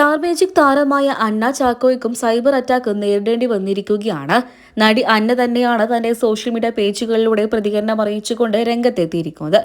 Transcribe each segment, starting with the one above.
Star magic താരമായ അന്ന ചാക്കോയ്ക്കും cyber attack നേരിടേണ്ടി വന്നിരിക്കുകയാണ്. നടി അന്ന തന്നെയാണ് തന്റെ സോഷ്യൽ മീഡിയ പേജുകളിലൂടെ പ്രതികരണം അറിയിച്ചുകൊണ്ട് രംഗത്തെത്തിയിരിക്കുന്നത്.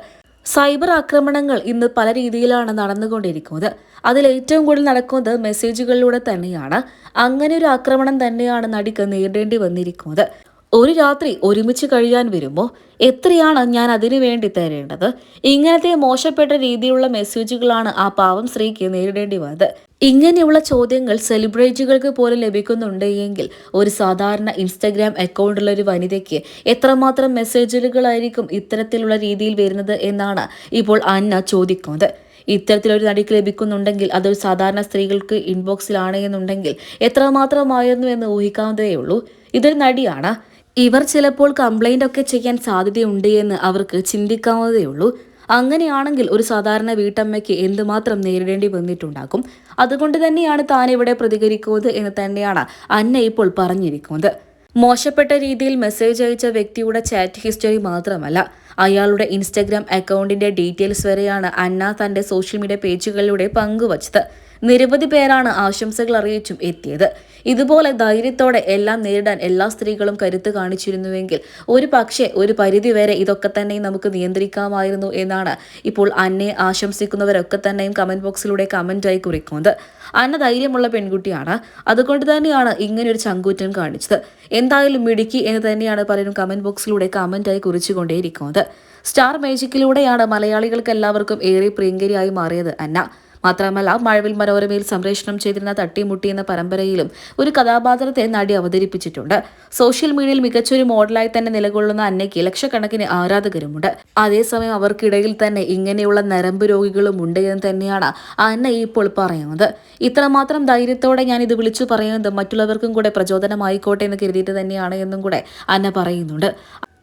സൈബർ ആക്രമണങ്ങൾ ഇന്ന് പല രീതിയിലാണ് നടന്നുകൊണ്ടിരിക്കുന്നത്. അതിൽ ഏറ്റവും കൂടുതൽ നടക്കുന്നത് മെസ്സേജുകളിലൂടെ തന്നെയാണ്. അങ്ങനെ ഒരു ആക്രമണം തന്നെയാണ് നടിക്ക് നേരിടേണ്ടി വന്നിരിക്കുന്നത്. ഒരു രാത്രി ഒരുമിച്ച് കഴിയാൻ വരുമോ എത്രയാണ് ഞാൻ അതിനു വേണ്ടി തരേണ്ടത്? ഇങ്ങനത്തെ മോശപ്പെട്ട രീതിയിലുള്ള മെസ്സേജുകളാണ് ആ പാവം സ്ത്രീക്ക് നേരിടേണ്ടി വന്നത്. ഇങ്ങനെയുള്ള ചോദ്യങ്ങൾ സെലിബ്രിറ്റികൾക്ക് പോലും ലഭിക്കുന്നുണ്ട് എങ്കിൽ ഒരു സാധാരണ ഇൻസ്റ്റഗ്രാം അക്കൗണ്ടുള്ള ഒരു വനിതയ്ക്ക് എത്രമാത്രം മെസ്സേജുകളായിരിക്കും ഇത്തരത്തിലുള്ള രീതിയിൽ വരുന്നത് എന്നാണ് ഇപ്പോൾ അന്ന ചോദിക്കുന്നത്. ഇത്തരത്തിലൊരു നടിക്ക് ലഭിക്കുന്നുണ്ടെങ്കിൽ അതൊരു സാധാരണ സ്ത്രീകൾക്ക് ഇൻബോക്സിലാണ് എന്നുണ്ടെങ്കിൽ എത്രമാത്രമായിരുന്നു എന്ന് ഊഹിക്കാവുന്നതേ ഉള്ളൂ ഇതൊരു നടിയാണ്. ഇവർ ചിലപ്പോൾ കംപ്ലൈന്റ് ഒക്കെ ചെയ്യാൻ സാധ്യതയുണ്ട് എന്ന് അവർക്ക് ചിന്തിക്കാവുന്നതേ ഉള്ളൂ. അങ്ങനെയാണെങ്കിൽ ഒരു സാധാരണ വീട്ടമ്മയ്ക്ക് എന്തുമാത്രം നേരിടേണ്ടി വന്നിട്ടുണ്ടാകും? അതുകൊണ്ട് തന്നെയാണ് താൻ ഇവിടെ പ്രതികരിക്കുന്നത് എന്ന് തന്നെയാണ് അന്ന ഇപ്പോൾ പറഞ്ഞിരിക്കുന്നത്. മോശപ്പെട്ട രീതിയിൽ മെസ്സേജ് അയച്ച വ്യക്തിയുടെ ചാറ്റ് ഹിസ്റ്ററി മാത്രമല്ല അയാളുടെ ഇൻസ്റ്റഗ്രാം അക്കൗണ്ടിന്റെ ഡീറ്റെയിൽസ് വരെയാണ് അന്ന തന്റെ സോഷ്യൽ മീഡിയ പേജുകളിലൂടെ പങ്കുവച്ചത്. നിരവധി പേരാണ് ആശംസകൾ അറിയിച്ചും എത്തിയത്. ഇതുപോലെ ധൈര്യത്തോടെ എല്ലാം നേരിടാൻ എല്ലാ സ്ത്രീകളും കരുത്ത് കാണിച്ചിരുന്നുവെങ്കിൽ ഒരു പക്ഷേ ഒരു പരിധിവരെ ഇതൊക്കെ തന്നെയും നമുക്ക് നിയന്ത്രിക്കാമായിരുന്നു എന്നാണ് ഇപ്പോൾ അന്നെ ആശംസിക്കുന്നവരൊക്കെ തന്നെയും കമന്റ് ബോക്സിലൂടെ കമന്റായി കുറിക്കുന്നത്. അന്ന ധൈര്യമുള്ള പെൺകുട്ടിയാണ്. അതുകൊണ്ട് തന്നെയാണ് ഇങ്ങനെ ഒരു ചങ്കൂറ്റം കാണിച്ചത്. എന്തായാലും മിടുക്കി എന്ന് തന്നെയാണ് പലരും കമന്റ് ബോക്സിലൂടെ കമന്റായി കുറിച്ചുകൊണ്ടേയിരിക്കുന്നത്. സ്റ്റാർ മേജിക്കിലൂടെയാണ് മലയാളികൾക്ക് എല്ലാവർക്കും ഏറെ പ്രിയങ്കരിയായി മാറിയത് അന്ന. മാത്രമല്ല മഴവിൽ മനോരമയിൽ സംപ്രേഷണം ചെയ്തിരുന്ന തട്ടിമുട്ടി എന്ന പരമ്പരയിലും ഒരു കഥാപാത്രത്തെ നടി അവതരിപ്പിച്ചിട്ടുണ്ട്. സോഷ്യൽ മീഡിയയിൽ മികച്ചൊരു മോഡലായി തന്നെ നിലകൊള്ളുന്ന അന്നയ്ക്ക് ലക്ഷക്കണക്കിന് ആരാധകരുമുണ്ട്. അതേസമയം അവർക്കിടയിൽ തന്നെ ഇങ്ങനെയുള്ള നരമ്പ് രോഗികളും ഉണ്ട് എന്ന് തന്നെയാണ് അന്ന ഇപ്പോൾ പറയുന്നത്. ഇത്രമാത്രം ധൈര്യത്തോടെ ഞാൻ ഇത് വിളിച്ചു പറയുന്നത് മറ്റുള്ളവർക്കും കൂടെ പ്രചോദനമായിക്കോട്ടെ എന്ന് കരുതിയിട്ട് തന്നെയാണ് എന്നും കൂടെ അന്ന പറയുന്നുണ്ട്.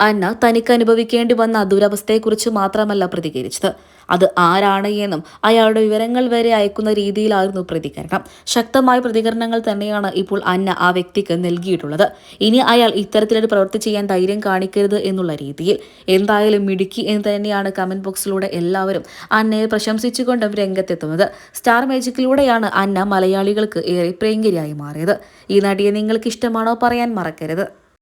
അന്ന തനിക്ക് അനുഭവിക്കേണ്ടി വന്ന ദുരവസ്ഥയെക്കുറിച്ച് മാത്രമല്ല പ്രതികരിച്ചത്. അത് ആരാണ് എന്നും അയാളുടെ വിവരങ്ങൾ വരെ അയക്കുന്ന രീതിയിലായിരുന്നു പ്രതികരണം. ശക്തമായ പ്രതികരണങ്ങൾ തന്നെയാണ് ഇപ്പോൾ അന്ന ആ വ്യക്തിക്ക് നൽകിയിട്ടുള്ളത്. ഇനി അയാൾ ഇത്തരത്തിലൊരു പ്രവൃത്തി ചെയ്യാൻ ധൈര്യം കാണിക്കരുത് എന്നുള്ള രീതിയിൽ. എന്തായാലും മിടുക്കി എന്ന് തന്നെയാണ് കമന്റ് ബോക്സിലൂടെ എല്ലാവരും അന്നയെ പ്രശംസിച്ചുകൊണ്ടും രംഗത്തെത്തുന്നത്. സ്റ്റാർ മാജിക്കിലൂടെയാണ് അന്ന മലയാളികൾക്ക് ഏറെ പ്രിയങ്കരിയായി മാറിയത്. ഈ നടിയെ നിങ്ങൾക്ക് ഇഷ്ടമാണോ പറയാൻ മറക്കരുത്.